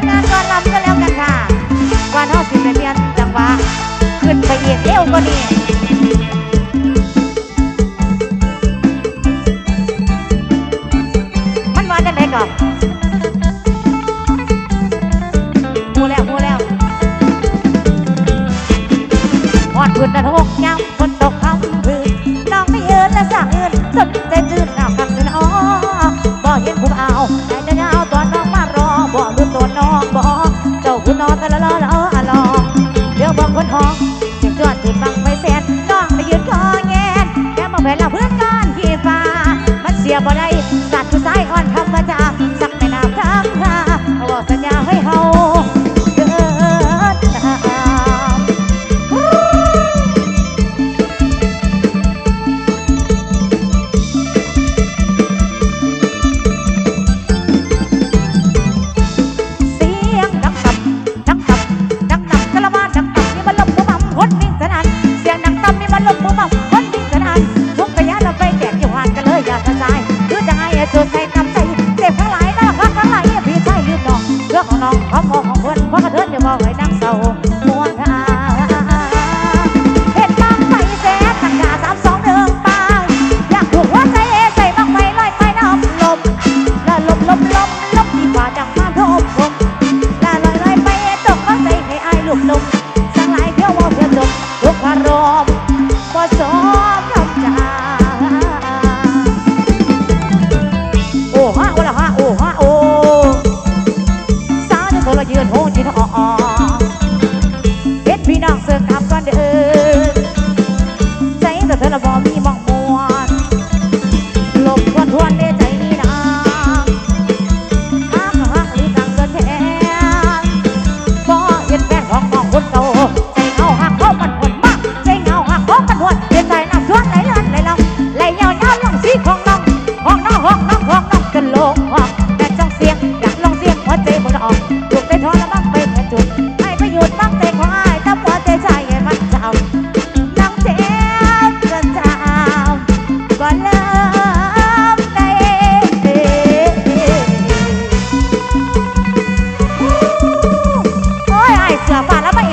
ลงานก่อนลำก็แล้วกันค่ะก่อนเฮาสิไปเปลี่ยนจังหวะขึ้นไปอีกเร็วกว่านี้มันว่าจังไดก่อนหูแล้วหูแล้วหอดพื้นนะทกย้ำฝนตกคำพื้ กิดใจนำใจเจ็บทั้งหลายนะรักทั้งหลายเนี่ยพี่ชายยืน้องเพื่องของน้องขององของเพื่อนเพราะกระเทินอย่ามองไว้นั่งเศร้าม่วงอาเห็นบางไฟแสนตั้งกาสามสองหนึ่งปางอยากถูกว่าใจเอใส่บางไฟลอยไปน้ำลมละลมลมลมลมดีกว่าดังฟ้าพบลมละลอยลอยไปตกก็ใจให้อายลูกลมสังหลายเที่ยวว่าเที่ยวจมลูกความรอมพอสอ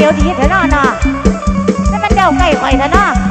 เดี๋ยวดีเถอะนาะนาะนั่นมันเดาไก่ข่อยเถอะนาะ